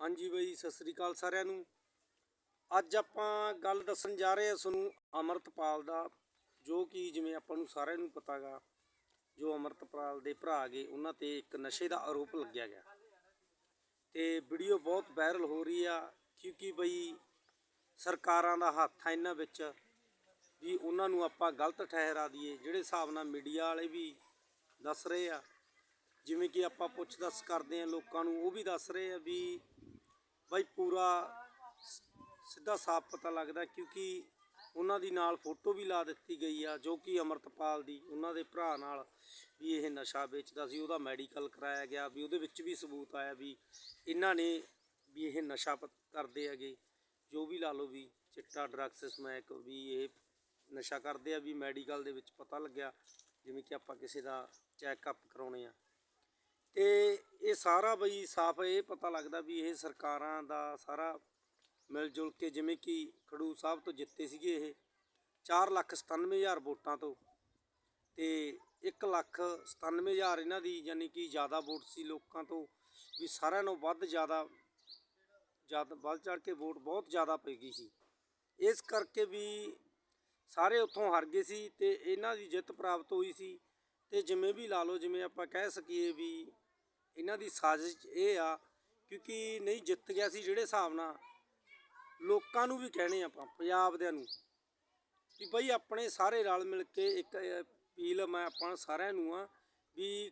ਹਾਂਜੀ ਬਈ, ਸਤਿ ਸ੍ਰੀ ਅਕਾਲ ਸਾਰਿਆਂ ਨੂੰ। ਅੱਜ ਆਪਾਂ ਗੱਲ ਦੱਸਣ ਜਾ ਰਹੇ ਹਾਂ ਤੁਹਾਨੂੰ ਅਮਰਤਪਾਲ ਦਾ, ਜੋ ਕਿ ਜਿਵੇਂ ਆਪਾਂ ਨੂੰ ਸਾਰਿਆਂ ਨੂੰ ਪਤਾਗਾ, ਜੋ ਅਮਰਤਪਾਲ ਦੇ ਭਰਾ ਗਏ ਉਹਨਾਂ ਤੇ ਇੱਕ ਨਸ਼ੇ ਦਾ ਆਰੋਪ ਲੱਗਿਆ ਗਿਆ। ਤੇ ਵੀਡੀਓ ਬਹੁਤ ਵਾਇਰਲ ਹੋ ਰਹੀ ਆ, ਕਿਉਂਕਿ ਬਈ ਸਰਕਾਰਾਂ ਦਾ ਹੱਥ ਆ ਇਹਨਾਂ ਵਿੱਚ, ਵੀ ਉਹਨਾਂ ਨੂੰ ਆਪਾਂ ਗਲਤ ਠਹਿਰਾ ਦਈਏ। ਜਿਹੜੇ ਹਿਸਾਬ ਨਾਲ ਮੀਡੀਆ ਵਾਲੇ ਵੀ ਦੱਸ ਰਹੇ ਆ, ਜਿਵੇਂ ਕਿ ਆਪਾਂ ਪੁੱਛ ਦੱਸ ਕਰਦੇ ਆ ਲੋਕਾਂ ਨੂੰ, ਉਹ ਵੀ ਦੱਸ ਰਹੇ ਆ ਵੀ ਬਾਈ ਪੂਰਾ ਸਿੱਧਾ ਸਾਫ਼ ਪਤਾ ਲੱਗਦਾ ਕਿਉਂਕਿ ਉਹਨਾਂ ਦੀ ਨਾਲ ਫੋਟੋ ਵੀ ਲਾ ਦਿੱਤੀ ਗਈ ਆ, ਜੋ ਕਿ ਅਮਰਤਪਾਲ ਦੀ ਉਹਨਾਂ ਦੇ ਭਰਾ ਨਾਲ ਵੀ ਇਹ ਨਸ਼ਾ ਵੇਚਦਾ ਸੀ, ਉਹਦਾ ਮੈਡੀਕਲ ਕਰਾਇਆ ਗਿਆ ਵੀ ਉਹਦੇ ਵਿੱਚ ਵੀ ਸਬੂਤ ਆਇਆ ਵੀ ਇਹਨਾਂ ਨੇ ਵੀ ਇਹ ਨਸ਼ਾ ਪ- ਕਰਦੇ ਹੈਗੇ, ਜੋ ਵੀ ਲਾ ਲਓ ਵੀ ਚਿੱਟਾ ਡਰੱਗਸ ਸਮੈਕ ਵੀ ਇਹ ਨਸ਼ਾ ਕਰਦੇ ਆ ਵੀ ਮੈਡੀਕਲ ਦੇ ਵਿੱਚ ਪਤਾ ਲੱਗਿਆ, ਜਿਵੇਂ ਕਿ ਆਪਾਂ ਕਿਸੇ ਦਾ ਚੈੱਕਅਪ ਕਰਾਉਣੇ ਆ। ਤੇ ਇਹ ਸਾਰਾ ਬਈ ਸਾਫ਼ ਇਹ ਪਤਾ ਲੱਗਦਾ ਵੀ ਇਹ ਸਰਕਾਰਾਂ ਦਾ ਸਾਰਾ ਮਿਲ ਜੁਲ ਕੇ ਜਿਵੇਂ ਕਿ ਖਡੂਰ ਸਾਹਿਬ ਤੋਂ ਜਿੱਤੇ ਸੀਗੇ ਇਹ 4 ਲੱਖ 97 ਹਜ਼ਾਰ ਵੋਟਾਂ ਤੋਂ ਤੇ 1 ਲੱਖ 97 ਹਜ਼ਾਰ ਇਹਨਾਂ ਦੀ ਯਾਨੀ ਕਿ ਜ਼ਿਆਦਾ ਵੋਟ ਸੀ ਲੋਕਾਂ ਤੋਂ ਵੀ ਸਾਰਿਆਂ ਨੂੰ ਵੱਧ ਜ਼ਿਆਦਾ ਜ਼ਿਆਦਾ ਵੱਧ ਚੜ ਕੇ ਵੋਟ ਬਹੁਤ ਜ਼ਿਆਦਾ ਪੈ ਗਈ ਸੀ। ਇਸ ਕਰਕੇ ਵੀ ਸਾਰੇ ਉੱਥੋਂ ਹਾਰ ਗਏ ਸੀ ਤੇ ਇਹਨਾਂ ਦੀ ਜਿੱਤ ਪ੍ਰਾਪਤ ਹੋਈ ਸੀ ਤੇ ਜਿਵੇਂ ਵੀ ਲਾ ਲਓ ਜਿਵੇਂ ਆਪਾਂ ਕਹਿ ਸਕੀਏ ਵੀ ਇਹਨਾਂ ਦੀ ਸਾਜ਼ਿਸ਼ ਇਹ ਆ ਕਿਉਂਕਿ ਨਹੀਂ ਜਿੱਤ ਗਿਆ ਸੀ ਜਿਹੜੇ ਹਿਸਾਬ ਨਾਲ, ਲੋਕਾਂ ਨੂੰ ਵੀ ਕਹਿਣੇ ਆਪਾਂ ਪੰਜਾਬ ਦਿਆਂ ਨੂੰ ਵੀ ਬਈ ਆਪਣੇ ਸਾਰੇ ਰਲ ਮਿਲ ਕੇ ਇੱਕ ਅਪੀਲ ਮੈਂ ਆਪਾਂ ਸਾਰਿਆਂ ਨੂੰ ਆ ਵੀ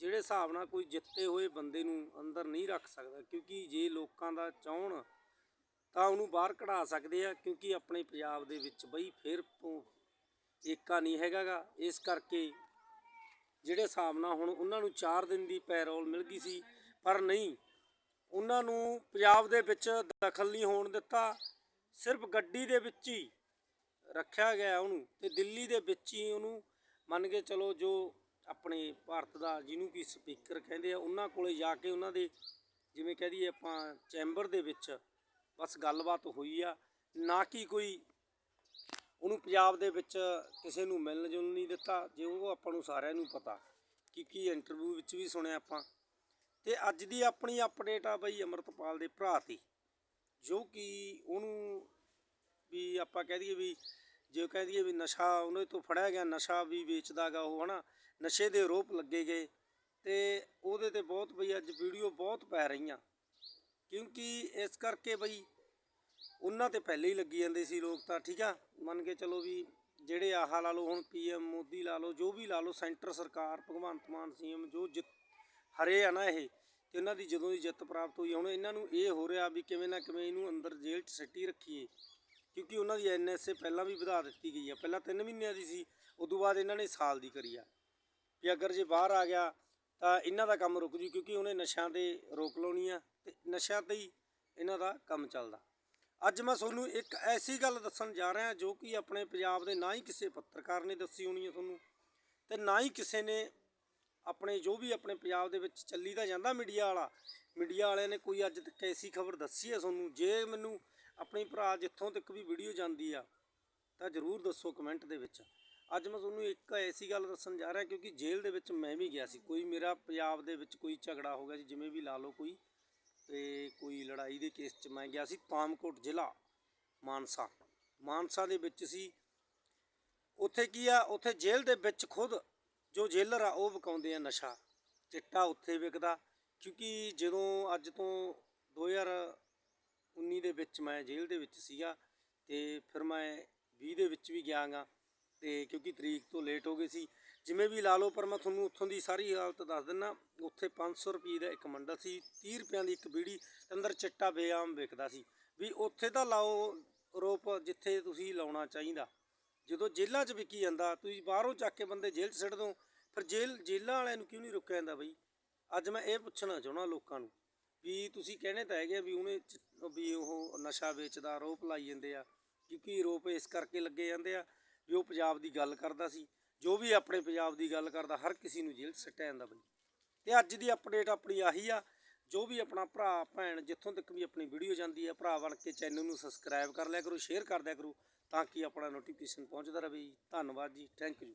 ਜਿਹੜੇ ਹਿਸਾਬ ਨਾਲ ਕੋਈ ਜਿੱਤੇ ਹੋਏ ਬੰਦੇ ਨੂੰ ਅੰਦਰ ਨਹੀਂ ਰੱਖ ਸਕਦਾ, ਕਿਉਂਕਿ ਜੇ ਲੋਕਾਂ ਦਾ ਚਾਹਣ ਤਾਂ ਉਹਨੂੰ ਬਾਹਰ ਕਢਾ ਸਕਦੇ ਆ, ਕਿਉਂਕਿ ਆਪਣੇ ਪੰਜਾਬ ਦੇ ਵਿੱਚ ਬਈ ਫਿਰ ਤੋਂ ਏਕਾ ਨਹੀਂ ਹੈਗਾਗਾ, ਇਸ ਕਰਕੇ ਜਿਹੜੇ ਹਿਸਾਬ ਨਾਲ ਹੁਣ ਉਹਨਾਂ ਨੂੰ 4 ਦਿਨ ਦੀ ਪੈਰੋਲ ਮਿਲ ਗਈ ਸੀ, ਪਰ ਨਹੀਂ। ਉਹਨਾਂ ਨੂੰ ਪੰਜਾਬ ਦੇ ਵਿੱਚ ਦਖਲ ਨਹੀਂ ਹੋਣ ਦਿੱਤਾ। ਸਿਰਫ ਗੱਡੀ ਦੇ ਵਿੱਚ ਹੀ ਰੱਖਿਆ ਗਿਆ ਉਹਨੂੰ ਤੇ ਦਿੱਲੀ ਦੇ ਵਿੱਚ ਹੀ ਉਹਨੂੰ ਮੰਨ ਕੇ ਚਲੋ ਜੋ ਆਪਣੇ ਭਾਰਤ ਦਾ ਜਿਹਨੂੰ ਕਿ ਸਪੀਕਰ ਕਹਿੰਦੇ ਆ, ਉਹਨਾਂ ਕੋਲੇ ਜਾ ਕੇ ਉਹਨਾਂ ਦੇ ਜਿਵੇਂ ਕਹਿ ਦਈਏ ਆਪਾਂ ਚੈਂਬਰ ਦੇ ਵਿੱਚ ਬਸ ਗੱਲਬਾਤ ਹੋਈ ਆ। ਨਾ ਕਿ ਕੋਈ ਉਹਨੂੰ ਪੰਜਾਬ ਦੇ ਵਿੱਚ ਕਿਸੇ ਨੂੰ ਮਿਲਣ ਜੁਲਣ ਨਹੀਂ ਦਿੱਤਾ, ਜੇ ਉਹ ਆਪਾਂ ਨੂੰ ਸਾਰਿਆਂ ਨੂੰ ਪਤਾ ਕਿ ਕੀ ਇੰਟਰਵਿਊ ਵਿੱਚ ਵੀ ਸੁਣਿਆ ਆਪਾਂ। ਤੇ ਅੱਜ ਦੀ ਆਪਣੀ ਅਪਡੇਟ ਆ ਬਈ ਅਮਰਤਪਾਲ ਦੇ ਭਰਾ ਤੇ, ਜੋ ਕਿ ਉਹਨੂੰ ਵੀ ਆਪਾਂ ਕਹਿ ਦਈਏ ਵੀ, ਜੇ ਕਹਿ ਦਈਏ ਵੀ ਨਸ਼ਾ ਉਹਨੇ ਤੋਂ ਫੜਿਆ ਗਿਆ, ਨਸ਼ਾ ਵੀ ਵੇਚਦਾਗਾ ਉਹ, ਹਨਾ? ਨਸ਼ੇ ਦੇ ਆਰੋਪ ਲੱਗੇ ਗਏ। ਤੇ ਉਹਦੇ ਤੇ ਬਹੁਤ ਬਈ ਅੱਜ ਵੀਡੀਓ ਬਹੁਤ ਪੈ ਰਹੀਆਂ। ਕਿਉਂਕਿ ਇਸ ਕਰਕੇ ਬਈ ਉਹਨਾਂ ਤੇ ਪਹਿਲੇ ਹੀ ਲੱਗੀ ਜਾਂਦੇ ਸੀ ਲੋਕ ਤਾਂ, ਠੀਕ ਆ? ਮੰਨ ਕੇ ਚਲੋ ਵੀ ਜਿਹੜੇ ਆਹ ਲਾ ਲਓ ਹੁਣ ਪੀਐਮ ਮੋਦੀ ਲਾ ਲਓ, ਜੋ ਵੀ ਲਾ ਲਓ, ਸੈਂਟਰ ਸਰਕਾਰ, ਭਗਵੰਤ ਮਾਨ, ਸੀਐਮ ਜੋ ਜਿੱਤ ਹਰੇ ਆ ਨਾ ਇਹ, ਤੇ ਉਹਨਾਂ ਦੀ ਜਦੋਂ ਦੀ ਜਿੱਤ ਪ੍ਰਾਪਤ ਹੋਈ ਹੁਣ ਇਹਨਾਂ ਨੂੰ ਇਹ ਹੋ ਰਿਹਾ ਵੀ ਕਿਵੇਂ ਨਾ ਕਿਵੇਂ ਇਹਨੂੰ ਅੰਦਰ ਜੇਲ੍ਹ 'ਚ ਸਿੱਟੀ ਰੱਖੀਏ, ਕਿਉਂਕਿ ਉਹਨਾਂ ਦੀ ਐਨਐਸਏ ਪਹਿਲਾਂ ਵੀ ਵਧਾ ਦਿੱਤੀ ਗਈ ਆ, ਪਹਿਲਾਂ 3 ਮਹੀਨਿਆਂ ਦੀ ਸੀ, ਉਦੋਂ ਬਾਅਦ ਇਹਨਾਂ ਨੇ ਸਾਲ ਦੀ ਕਰੀ ਆ। ਵੀ ਅਗਰ ਜੇ ਬਾਹਰ ਆ ਗਿਆ, ਤਾਂ ਇਹਨਾਂ ਦਾ ਕੰਮ ਰੁਕ ਜੂ, ਕਿਉਂਕਿ ਉਹਨੇ ਨਸ਼ਿਆਂ ਤੇ ਰੋਕ ਲਾਉਣੀ ਆ, ਤੇ ਨਸ਼ਿਆਂ ਤੇ ਹੀ ਇਹਨਾਂ ਦਾ ਕੰਮ ਚੱਲਦਾ। ਅੱਜ ਮੈਂ ਤੁਹਾਨੂੰ ਇੱਕ ਐਸੀ ਗੱਲ ਦੱਸਣ ਜਾ ਰਿਹਾ ਜੋ ਕਿ ਆਪਣੇ ਪੰਜਾਬ ਦੇ ਨਾ ਹੀ ਕਿਸੇ ਪੱਤਰਕਾਰ ਨੇ ਦੱਸੀ ਹੋਣੀ ਹੈ ਤੁਹਾਨੂੰ ਤੇ ਨਾ ਹੀ ਕਿਸੇ ਨੇ ਆਪਣੇ ਜੋ ਵੀ ਆਪਣੇ ਪੰਜਾਬ ਦੇ ਵਿੱਚ ਚੱਲੀ ਤਾਂ ਜਾਂਦਾ ਮੀਡੀਆ ਵਾਲਾ। ਮੀਡੀਆ ਵਾਲਿਆਂ ਨੇ ਕੋਈ ਅੱਜ ਤੱਕ ਐਸੀ ਖਬਰ ਦੱਸੀ ਹੈ ਤੁਹਾਨੂੰ? ਜੇ ਮੈਨੂੰ ਆਪਣੇ ਭਰਾ ਜਿੱਥੋਂ ਤੱਕ ਵੀ ਵੀਡੀਓ ਜਾਂਦੀ ਆ, ਤਾਂ ਜਰੂਰ ਦੱਸੋ ਕਮੈਂਟ ਦੇ ਵਿੱਚ। ਅੱਜ ਮੈਂ ਤੁਹਾਨੂੰ ਇੱਕ ਐਸੀ ਗੱਲ ਦੱਸਣ ਜਾ ਰਿਹਾ ਕਿਉਂਕਿ ਜੇਲ੍ਹ ਦੇ ਵਿੱਚ ਮੈਂ ਵੀ ਗਿਆ ਸੀ। ਕੋਈ ਮੇਰਾ ਪੰਜਾਬ ਦੇ ਵਿੱਚ ਕੋਈ ਝਗੜਾ ਹੋ ਗਿਆ ਸੀ ਜਿਵੇਂ ਵੀ ਲਾ ਲਓ ਕੋਈ। ਤੇ ਕੋਈ ਲੜਾਈ ਦੇ ਕੇਸ 'ਚ ਮੈਂ ਗਿਆ ਸੀ ਪਾਮਕੋਟ ਜ਼ਿਲ੍ਹਾ ਮਾਨਸਾ। ਮਾਨਸਾ ਦੇ ਵਿੱਚ ਸੀ। ਉੱਥੇ ਕੀ ਆ? ਉੱਥੇ ਜੇਲ੍ਹ ਦੇ ਵਿੱਚ ਖੁਦ ਜੋ ਜੇਲਰ ਆ, ਉਹ ਵਿਕਾਉਂਦੇ ਆ ਨਸ਼ਾ। ਚਿੱਟਾ ਉੱਥੇ ਵਿਕਦਾ। ਕਿਉਂਕਿ ਜਦੋਂ ਅੱਜ ਤੋਂ 2019 ਦੇ ਵਿੱਚ ਮੈਂ ਜੇਲ੍ਹ ਦੇ ਵਿੱਚ ਸੀਗਾ ਤੇ ਫਿਰ ਮੈਂ 20 ਦੇ ਵਿੱਚ ਵੀ ਗਿਆਗਾ। ਤੇ ਕਿਉਂਕਿ ਤਰੀਕ ਤੋਂ ਲੇਟ ਹੋ ਗਏ ਸੀ। ਜਿਵੇਂ ਵੀ ਲਾ ਲਓ, ਪਰ ਮੈਂ ਤੁਹਾਨੂੰ ਉੱਥੋਂ ਦੀ ਸਾਰੀ ਹਾਲਤ ਦੱਸ ਦਿੰਨਾ। ਉੱਥੇ 500 ਰੁਪਏ ਦਾ ਇੱਕ ਮੰਡਲ ਸੀ 30 ਰੁਪਿਆਂ ਦੀ ਇੱਕ ਬੀੜੀ, ਅੰਦਰ ਚਿੱਟਾ ਬੇਆਮ ਵਿਕਦਾ ਸੀ। ਵੀ ਉੱਥੇ ਤਾਂ ਲਾਓ ਰੋਪ ਜਿੱਥੇ ਤੁਸੀਂ ਲਾਉਣਾ ਚਾਹੀਦਾ। ਜਦੋਂ ਜੇਲ੍ਹਾਂ 'ਚ ਵਿਕੀ ਜਾਂਦਾ, ਤੁਸੀਂ ਬਾਹਰੋਂ ਚੱਕ ਕੇ ਬੰਦੇ ਜੇਲ੍ਹ 'ਚ ਸਿੱਟ ਦੋ ਪਰ ਜੇਲ੍ਹ, ਜੇਲ੍ਹਾਂ ਵਾਲਿਆਂ ਨੂੰ ਕਿਉਂ ਨਹੀਂ ਰੁਕਿਆ ਜਾਂਦਾ ਬਈ? ਅੱਜ ਮੈਂ ਇਹ ਪੁੱਛਣਾ ਚਾਹਣਾ ਲੋਕਾਂ ਨੂੰ ਵੀ ਤੁਸੀਂ ਕਹਿੰਦੇ ਤਾਂ ਹੈਗੇ ਆ ਵੀ ਉਹਨੇ ਵੀ ਉਹ ਨਸ਼ਾ ਵੇਚਦਾ ਰੋਪ ਲਾਈ ਜਾਂਦੇ ਆ, ਕਿਉਂਕਿ ਰੋਪ ਇਸ ਕਰਕੇ ਲੱਗੇ ਜਾਂਦੇ ਆ ਵੀ ਉਹ ਪੰਜਾਬ ਦੀ ਗੱਲ ਕਰਦਾ ਸੀ, ਜੋ ਵੀ ਆਪਣੇ ਪੰਜਾਬ ਦੀ ਗੱਲ ਕਰਦਾ, ਹਰ ਕਿਸੇ ਨੂੰ ਜੇਲ੍ਹ 'ਚ ਸਿੱਟਿਆ ਜਾਂਦਾ ਬਈ ਤੇ ਅੱਜ ਦੀ ਅਪਡੇਟ ਆਪਣੀ ਆਹੀ ਆ, ਜੋ ਵੀ ਆਪਣਾ ਭਰਾ, ਭੈਣ ਜਿੱਥੋਂ ਤੱਕ ਵੀ ਆਪਣੀ ਵੀਡੀਓ ਜਾਂਦੀ ਹੈ ਭਰਾ ਬਣ ਕੇ ਚੈਨਲ ਨੂੰ ਸਬਸਕ੍ਰਾਈਬ ਕਰ ਲਿਆ ਕਰੋ ਸ਼ੇਅਰ ਕਰ ਦਿਆ ਕਰੋ, ਤਾਂ ਕਿ ਆਪਣਾ ਨੋਟੀਫਿਕੇਸ਼ਨ ਪਹੁੰਚਦਾ ਰਹੇ। ਜੀ ਧੰਨਵਾਦ ਜੀ ਥੈਂਕ ਯੂ